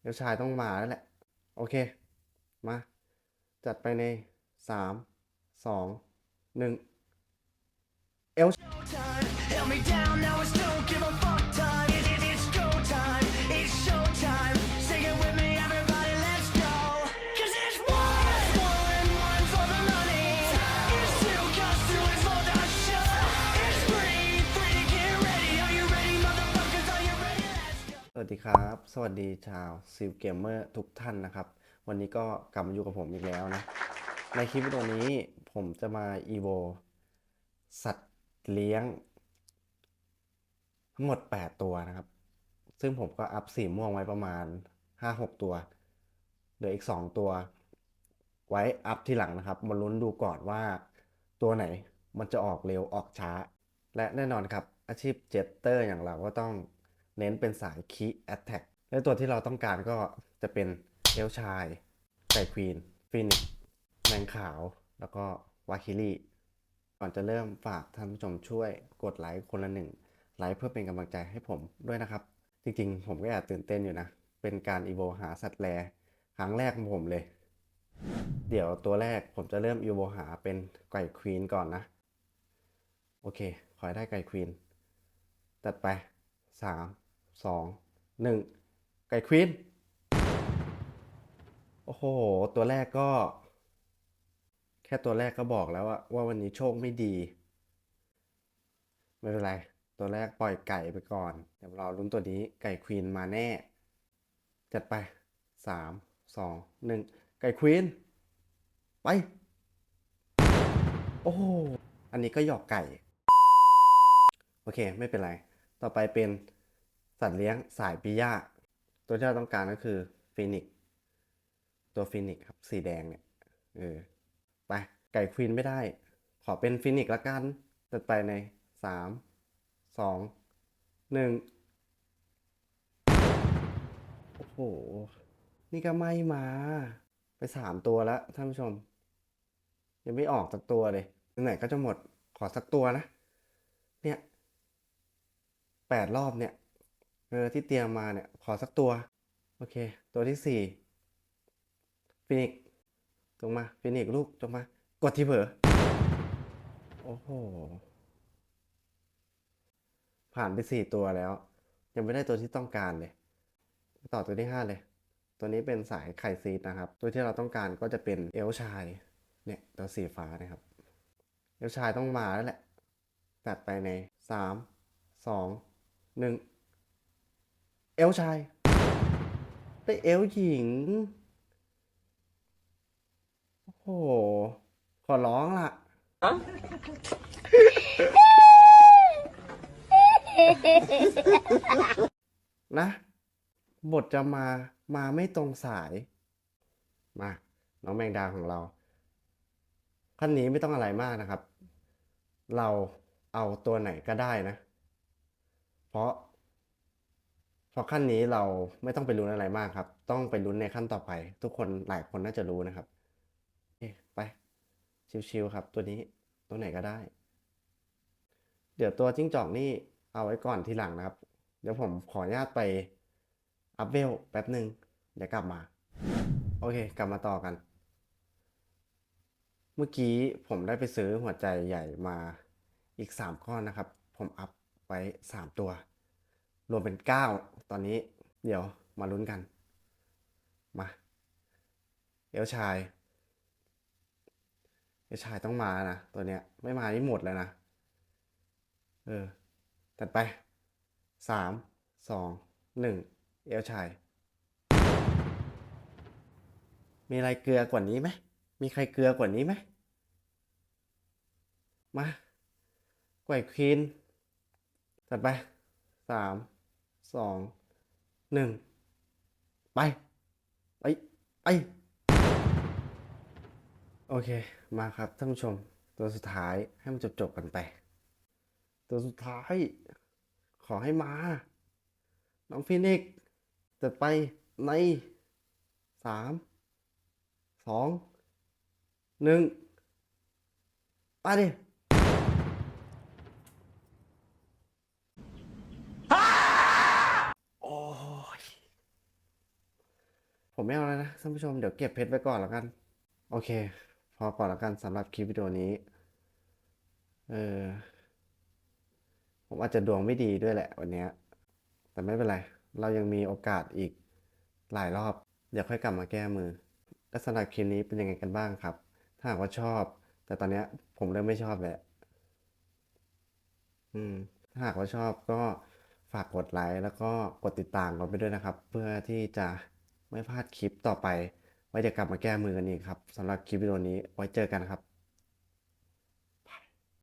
เดี๋ยวชายต้องมาแล้วแหละ โอเค มา จัดไปในสามสองหนึ่งเอล สวัสดีครับ สวัสดีชาวซิลเกมเมอร์ทุกท่านนะครับ วันนี้ก็กลับมาอยู่กับผมอีกแล้วนะ ในคลิปวิดีโอนี้ผมจะมาอีโวสัตว์เลี้ยง ทั้งหมด 8 ตัวนะครับ ซึ่งผมก็อัพสีม่วงไว้ประมาณ 5-6 ตัว เหลืออีก 2 ตัว ไว้อัพทีหลังนะครับ มาลุ้นดูก่อนว่าตัวไหนมันจะออกเร็วออกช้า และแน่นอนครับอาชีพเจตเตอร์อย่างเราก็ต้อง เน้นเป็นสายคีแอตแทกและตัวที่เราต้องการก็จะเป็นเอลชายไก่ควีนฟินิกแมงขาว แล้วก็วาคิลี่ก่อนจะเริ่มฝากท่านผู้ชมช่วยกดไลค์คนละหนึ่งไลค์เพื่อเป็นกำลังใจให้ผมด้วยนะครับ จริงๆ ผมก็แอบตื่นเต้นอยู่นะ เป็นการอีโวหาสัตว์แลครั้งแรกของผมเลย เดี๋ยวตัวแรกผมจะเริ่มอีโวหาเป็นไก่ควีนก่อนนะ โอเค ขอให้ได้ไก่ควีนตัดไป สามสองหนึ่งไก่ควีนโอ้โห ตัวแรกก็ แค่ตัวแรกก็บอกแล้วว่าวันนี้โชคไม่ดี ไม่เป็นไร ตัวแรกปล่อยไก่ไปก่อน เดี๋ยวเราลุ้นตัวนี้ไก่ควีนมาแน่ จัดไปสามสองหนึ่งไก่ควีนไป โอ้โหอันนี้ก็หยอกไก่ โอเค ไม่เป็นไร ต่อไปเป็นสัตว์เลี้ยงสายปิยาตัวที่เราต้องการก็คือฟีนิกตัวฟีนิกครับสีแดงเนี่ยเออไปไก่ควีนไม่ได้ ขอเป็นฟีนิกละกันตัดไปในสามสองหนึ่งโอ้โห นี่ก็ไม่มา ไปสามตัวแล้วท่านผู้ชม ยังไม่ออกสักตัวเลยไหนก็จะหมดขอสักตัวนะ เนี่ย แปดรอบเนี่ยเออที่เตรียมมาเนี่ย ขอสักตัว โอเค ตัวที่สี่ฟินิกซ์จงมาฟินิกลูกจงมากดที่เผลอโอ้โห ผ่านไปสี่ตัวแล้ว ยังไม่ได้ตัวที่ต้องการเลย ต่อตัวที่ห้าเลย ตัวนี้เป็นสายไข่ซีดนะครับ ตัวที่เราต้องการก็จะเป็นเอลชายเนี่ยตัวสีฟ้านะครับ เอลชายต้องมาแล้วแหละตัดไปในสามสอง หนึ่งเอลชายได้เอลหญิง โอ้โห ขอร้องล่ะ นะ บทจะมามาไม่ตรงสาย มา น้องแมงดาของเรา ขั้นนี้ไม่ต้องอะไรมากนะครับ เราเอาตัวไหนก็ได้นะ เพราะเพราะขั้นนี้เราไม่ต้องไปลุ้นอะไรมากครับ ต้องไปลุ้นในขั้นต่อไป ทุกคนหลายคนน่าจะรู้นะครับไป ชิวๆครับ ตัวนี้ตัวไหนก็ได้ เดี๋ยวตัวจิ้งจอกนี่เอาไว้ก่อนทีหลังนะครับ เดี๋ยวผมขออนุญาตไปอัพเวลแป๊บหนึ่งเดี๋ยวกลับมา โอเค กลับมาต่อกัน เมื่อกี้ผมได้ไปซื้อหัวใจใหญ่มาอีก 3 ก้อนนะครับ ผมอัพ ไว้ 3 ตัว รวมเป็น 9 ตอนนี้เดี๋ยวมาลุ้นกัน มาเอลชายเอลชายต้องมานะ ตัวเนี้ย ไม่มานี่หมดแล้วนะ เออ ตัดไปสามสองหนึ่งเอลชาย มีอะไรเกลือกว่านี้ไหม มีใครเกลือกว่านี้ไหม มาไกวควีน ตัดไปสามสองหนึ่งไป ไป ไป โอเค มาครับท่านผู้ชม ตัวสุดท้ายให้มันจบๆกันไป ตัวสุดท้าย ขอให้มา น้องฟินิกซ์จัดไปในสามสองหนึ่งไปดิโอ้ย ผมไม่เอาแล้วนะท่านผู้ชมเดี๋ยวเก็บเพชรไว้ก่อนแล้วกัน โอเค พอก่อนแล้วกันสำหรับคลิปวิดีโอนี้ เออ ผมอาจจะดวงไม่ดีด้วยแหละวันนี้ แต่ไม่เป็นไร เรายังมีโอกาสอีกหลายรอบ เดี๋ยวค่อยกลับมาแก้มือ และสำหรับคลิปนี้เป็นยังไงกันบ้างครับ ถ้าหากว่าชอบ แต่ตอนนี้ผมเริ่มไม่ชอบแล้วอืมถ้าหากว่าชอบก็ฝากกดไลค์แล้วก็กดติดตามกันไปด้วยนะครับ เพื่อที่จะ ไม่พลาดคลิปต่อไป ไว้จะกลับมาแก้มือกันอีกครับสำหรับคลิปวิดีโอนี้ไว้เจอกันครับ